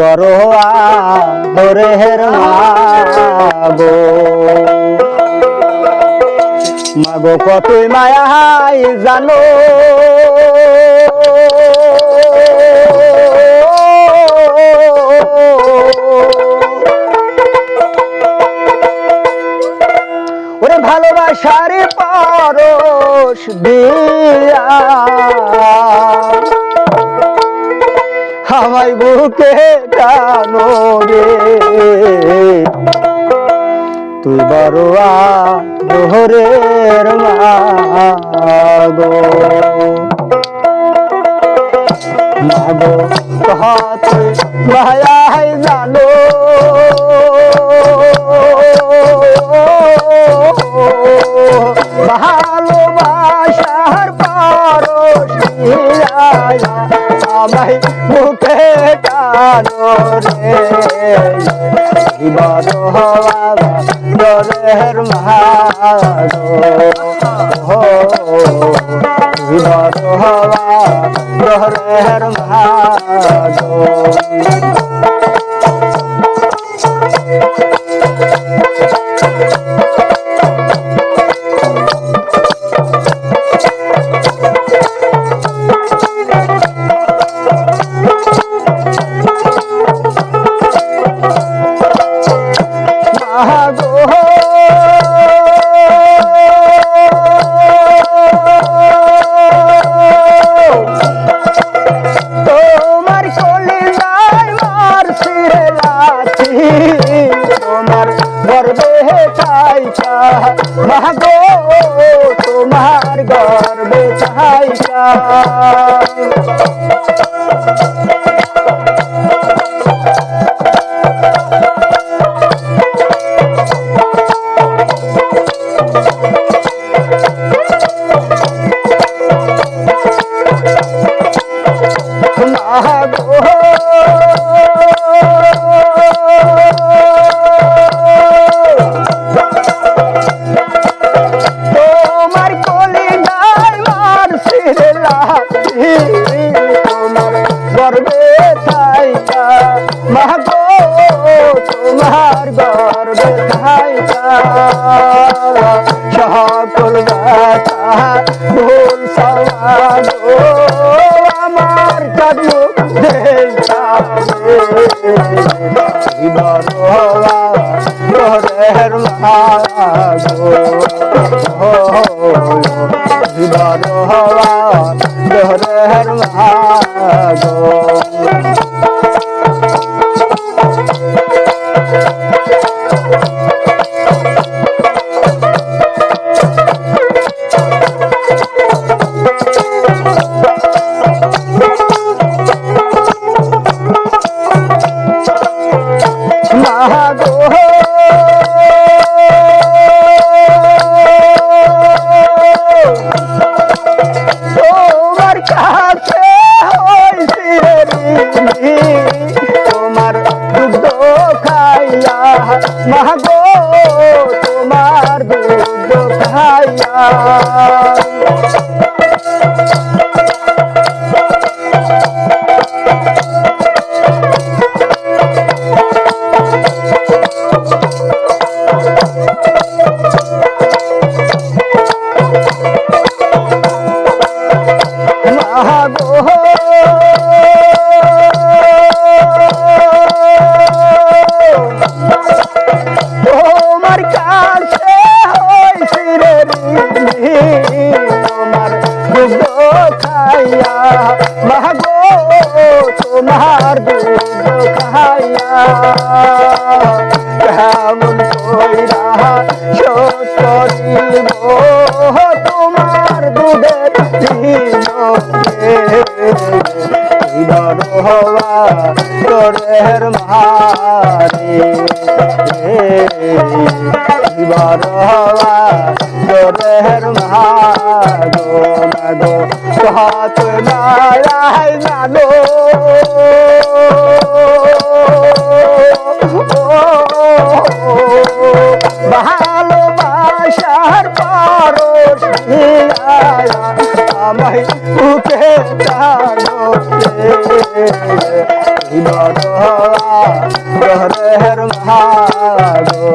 বড় আদরের মাগো মাগো কতই মায়া হাই জানো। ওরে ভালোবাসার পরশ দিয়া আমায় বুকে টানো রে। তুই বড়ুয়া দোহরের মাগো। মাগো কত মায়াই জানো। টানো রে বড় হওয়া দরের মাগো হো বড় হওয়া দরের মাগো চাইছা। মাগো তোমার গর্বে চাইছা। মাগো হওয়া দুগ্ধ খাইয়া মাগো তোমার দুগ্ধ খাইয়া। তোরের মারে দিবার হওয়া তোরের মাগো মাগো হাত নারায় জানো ভালোবাসার পরশ আমায় উঠে জানো হওয়া হওয়া দহরের মাগো